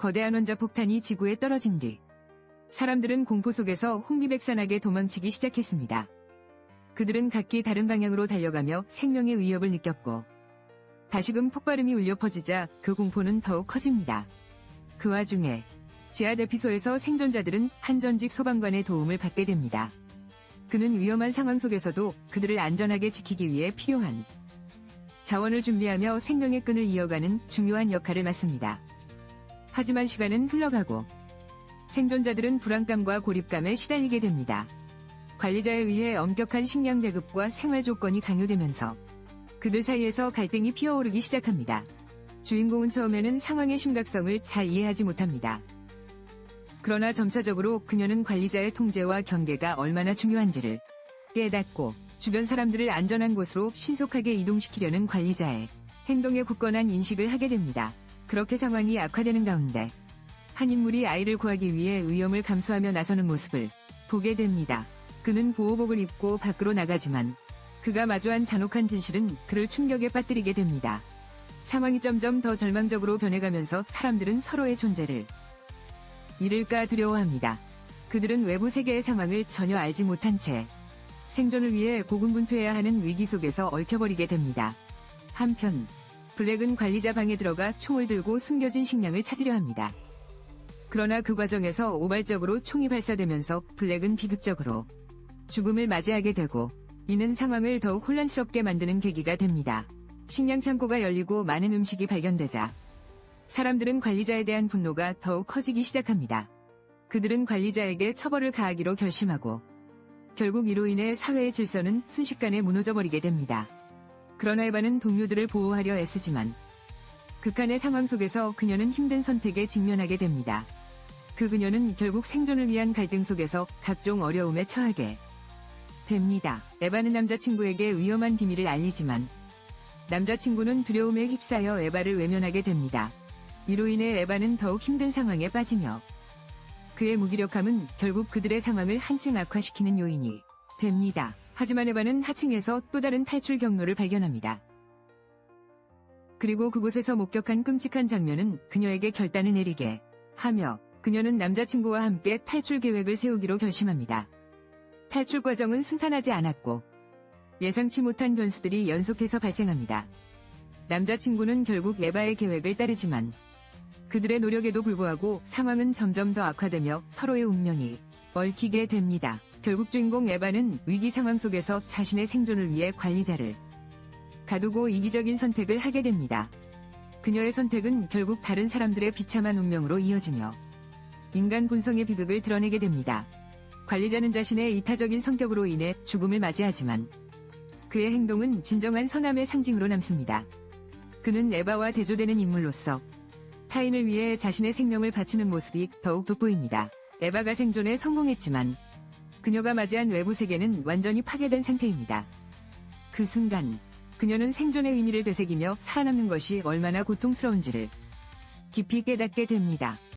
거대한 원자 폭탄이 지구에 떨어진 뒤 사람들은 공포 속에서 홍비백산하게 도망치기 시작했습니다. 그들은 각기 다른 방향으로 달려가며 생명의 위협을 느꼈고 다시금 폭발음이 울려 퍼지자 그 공포는 더욱 커집니다. 그 와중에 지하 대피소에서 생존자들은 한 전직 소방관의 도움을 받게 됩니다. 그는 위험한 상황 속에서도 그들을 안전하게 지키기 위해 필요한 자원을 준비하며 생명의 끈을 이어가는 중요한 역할을 맡습니다. 하지만 시간은 흘러가고 생존자들은 불안감과 고립감에 시달리게 됩니다. 관리자에 의해 엄격한 식량 배급과 생활 조건이 강요되면서 그들 사이에서 갈등이 피어오르기 시작합니다. 주인공은 처음에는 상황의 심각성을 잘 이해하지 못합니다. 그러나 점차적으로 그녀는 관리자의 통제와 경계가 얼마나 중요한지를 깨닫고 주변 사람들을 안전한 곳으로 신속하게 이동시키려는 관리자의 행동에 굳건한 인식을 하게 됩니다. 그렇게 상황이 악화되는 가운데 한 인물이 아이를 구하기 위해 위험을 감수하며 나서는 모습을 보게 됩니다. 그는 보호복을 입고 밖으로 나가지만 그가 마주한 잔혹한 진실은 그를 충격에 빠뜨리게 됩니다. 상황이 점점 더 절망적으로 변해가면서 사람들은 서로의 존재를 잃을까 두려워합니다. 그들은 외부 세계의 상황을 전혀 알지 못한 채 생존을 위해 고군분투해야 하는 위기 속에서 얽혀버리게 됩니다. 한편 블랙은 관리자 방에 들어가 총을 들고 숨겨진 식량을 찾으려 합니다. 그러나 그 과정에서 우발적으로 총이 발사되면서 블랙은 비극적으로 죽음을 맞이하게 되고 이는 상황을 더욱 혼란스럽게 만드는 계기가 됩니다. 식량 창고가 열리고 많은 음식이 발견되자 사람들은 관리자에 대한 분노가 더욱 커지기 시작합니다. 그들은 관리자에게 처벌을 가하기로 결심하고 결국 이로 인해 사회의 질서는 순식간에 무너져버리게 됩니다. 그러나 에바는 동료들을 보호하려 애쓰지만 극한의 상황 속에서 그녀는 힘든 선택에 직면하게 됩니다. 그 그녀는 결국 생존을 위한 갈등 속에서 각종 어려움에 처하게 됩니다. 에바는 남자친구에게 위험한 비밀을 알리지만 남자친구는 두려움에 휩싸여 에바를 외면하게 됩니다. 이로 인해 에바는 더욱 힘든 상황에 빠지며 그의 무기력함은 결국 그들의 상황을 한층 악화시키는 요인이 됩니다. 하지만 에바는 하층에서 또 다른 탈출 경로를 발견합니다. 그리고 그곳에서 목격한 끔찍한 장면은 그녀에게 결단을 내리게 하며 그녀는 남자친구와 함께 탈출 계획을 세우기로 결심합니다. 탈출 과정은 순탄하지 않았고 예상치 못한 변수들이 연속해서 발생합니다. 남자친구는 결국 에바의 계획을 따르지만 그들의 노력에도 불구하고 상황은 점점 더 악화되며 서로의 운명이 얽히게 됩니다. 결국 주인공 에바는 위기 상황 속에서 자신의 생존을 위해 관리자를 가두고 이기적인 선택을 하게 됩니다. 그녀의 선택은 결국 다른 사람들의 비참한 운명으로 이어지며 인간 본성의 비극을 드러내게 됩니다. 관리자는 자신의 이타적인 성격으로 인해 죽음을 맞이하지만 그의 행동은 진정한 선함의 상징으로 남습니다. 그는 에바와 대조되는 인물로서 타인을 위해 자신의 생명을 바치는 모습이 더욱 돋보입니다. 에바가 생존에 성공했지만 그녀가 맞이한 외부 세계는 완전히 파괴된 상태입니다. 그 순간 그녀는 생존의 의미를 되새기며 살아남는 것이 얼마나 고통스러운지를 깊이 깨닫게 됩니다.